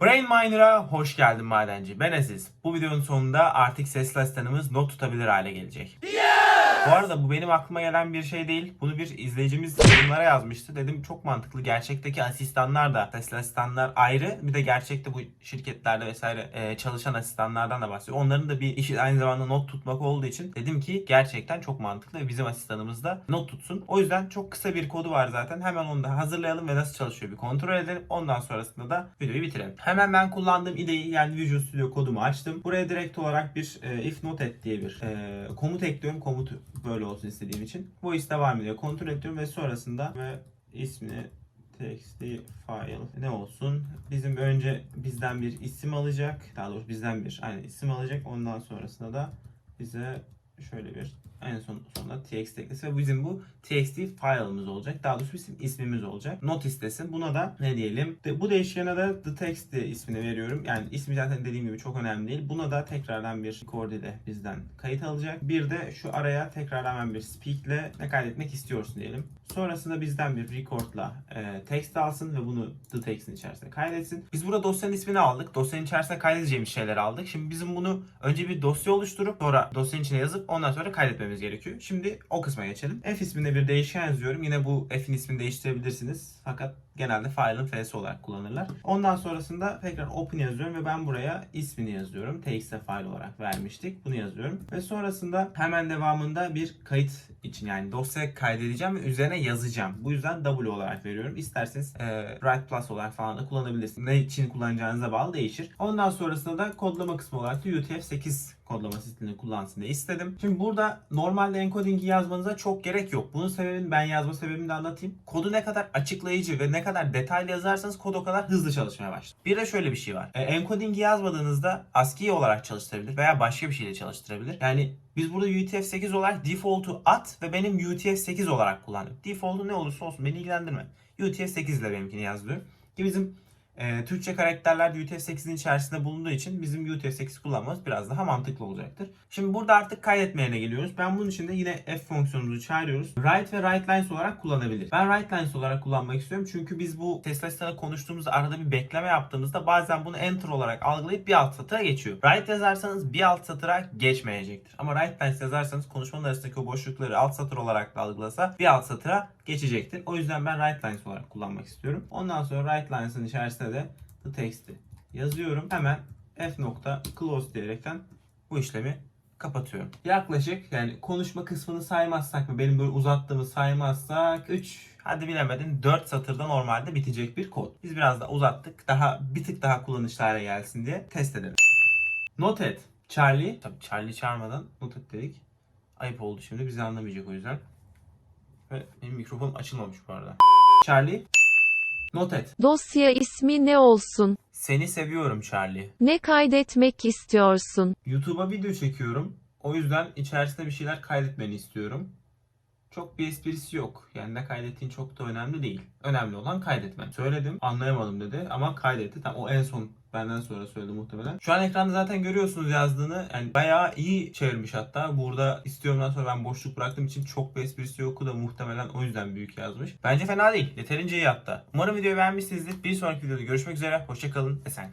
Brain Miner'a hoş geldin madenci. Ben Aziz. Bu videonun sonunda artık sesli asistanımız not tutabilir hale gelecek. Bu arada bu benim aklıma gelen bir şey değil. Bunu bir izleyicimiz yorumlara yazmıştı. Dedim çok mantıklı. Gerçekteki asistanlar da sesli asistanlar ayrı. Bir de gerçekte bu şirketlerde vesaire e, çalışan asistanlardan da bahsediyor. Onların da bir işi aynı zamanda not tutmak olduğu için dedim ki gerçekten çok mantıklı ve bizim asistanımız da not tutsun. O yüzden çok kısa bir kodu var zaten. Hemen onu da hazırlayalım ve nasıl çalışıyor bir kontrol edelim. Ondan sonrasında da videoyu bitirelim. Hemen ben kullandığım ideyi yani Visual Studio kodumu açtım. Buraya direkt olarak bir e, if not et diye bir e, komut ekliyorum. Komut böyle olsun istediğim için. Voice devam ediyor. Kontrol ediyorum ve sonrasında ve ismini txt file ne olsun? Bizim önce bizden bir isim alacak. Daha doğrusu bizden bir aynı isim alacak. Ondan sonrasında da bize şöyle bir en son sonunda txt eklesi ve bizim bu txt file'ımız olacak. Daha doğrusu bizim ismimiz olacak. Not istesin. Buna da ne diyelim? De, bu değişkene de the text ismini veriyorum. Yani ismi zaten dediğim gibi çok önemli değil. Buna da tekrardan bir record ile bizden kayıt alacak. Bir de şu araya tekrardan bir speak ile ne kaydetmek istiyorsun diyelim. Sonrasında bizden bir record'la e, text alsın ve bunu the text'in içerisine kaydetsin. Biz burada dosyanın ismini aldık. Dosyanın içerisine kaydedeceğimiz şeyleri aldık. Şimdi bizim bunu önce bir dosya oluşturup sonra dosyanın içine yazıp ondan sonra kaydetmemiz gerekiyor. Şimdi o kısma geçelim. F isminde bir değişken yazıyorum. Yine bu F'in ismini değiştirebilirsiniz. Fakat genelde file'ın F'si olarak kullanırlar. Ondan sonrasında tekrar open yazıyorum ve ben buraya ismini yazıyorum. txt file olarak vermiştik. Bunu yazıyorum. Ve sonrasında hemen devamında bir kayıt için yani dosya kaydedeceğim ve üzerine yazacağım. Bu yüzden W olarak veriyorum. İsterseniz e, write plus olarak falan da kullanabilirsiniz. Ne için kullanacağınıza bağlı değişir. Ondan sonrasında da kodlama kısmı olarak da UTF-8 kodlama sistemini kullansın diye istedim. Şimdi burada normalde encoding'i yazmanıza çok gerek yok. Bunun sebebini ben yazma sebebini de anlatayım. Kodu ne kadar açıklayıcı ve ne kadar detaylı yazarsanız kod o kadar hızlı çalışmaya başlar. Bir de şöyle bir şey var. E, encoding'i yazmadığınızda ASCII olarak çalıştırabilir veya başka bir şeyle çalıştırabilir. Yani biz burada UTF-8 olarak default'u at ve benim UTF-8 olarak kullandım. Default'u ne olursa olsun beni ilgilendirme. UTF-8 ile benimkini yazıyor. Ki bizim e, Türkçe karakterler de UTF-8'in içerisinde bulunduğu için bizim UTF-8 kullanmamız biraz daha mantıklı olacaktır. Şimdi burada artık kaydetmeyene geliyoruz. Ben bunun için de yine F fonksiyonumuzu çağırıyoruz. Write ve write lines olarak kullanabilir. Ben write lines olarak kullanmak istiyorum çünkü biz bu Tesla Asistan'la konuştuğumuzda arada bir bekleme yaptığımızda bazen bunu enter olarak algılayıp bir alt satıra geçiyor. Write yazarsanız bir alt satıra geçmeyecektir. Ama write lines yazarsanız konuşmanın arasındaki o boşlukları alt satır olarak da algılasa bir alt satıra geçecektir. O yüzden ben write lines olarak kullanmak istiyorum. Ondan sonra write lines'ın içerisine de the text'i yazıyorum. Hemen f nokta close diyerekten bu işlemi kapatıyorum. Yaklaşık yani konuşma kısmını saymazsak ve benim böyle uzattığımı saymazsak 3 hadi bilemedin 4 satırda normalde bitecek bir kod. Biz biraz da uzattık. Daha bir tık daha kullanışlı hale gelsin diye test edelim. Not et. Charlie. Tabii Charlie çağırmadan not et dedik. Ayıp oldu şimdi. Bizi anlamayacak o yüzden. Benim mikrofonum açılmamış bu arada. Charlie. Not et. Dosya ismi ne olsun? Seni seviyorum Charlie. Ne kaydetmek istiyorsun? YouTube'a video çekiyorum. O yüzden içerisinde bir şeyler kaydetmeni istiyorum. Çok bir esprisi yok. Yani ne kaydettiğin çok da önemli değil. Önemli olan kaydetmen. Söyledim, anlayamadım dedi ama kaydetti. Tam o en son benden sonra söyledi muhtemelen. Şu an ekranda zaten görüyorsunuz yazdığını. Yani bayağı iyi çevirmiş hatta. Burada istiyorumdan sonra ben boşluk bıraktığım için çok bir esprisi yoktu da muhtemelen o yüzden büyük yazmış. Bence fena değil. Yeterince iyi hatta. Umarım videoyu beğenmişsinizdir. Bir sonraki videoda görüşmek üzere. Hoşçakalın. Esen kalın.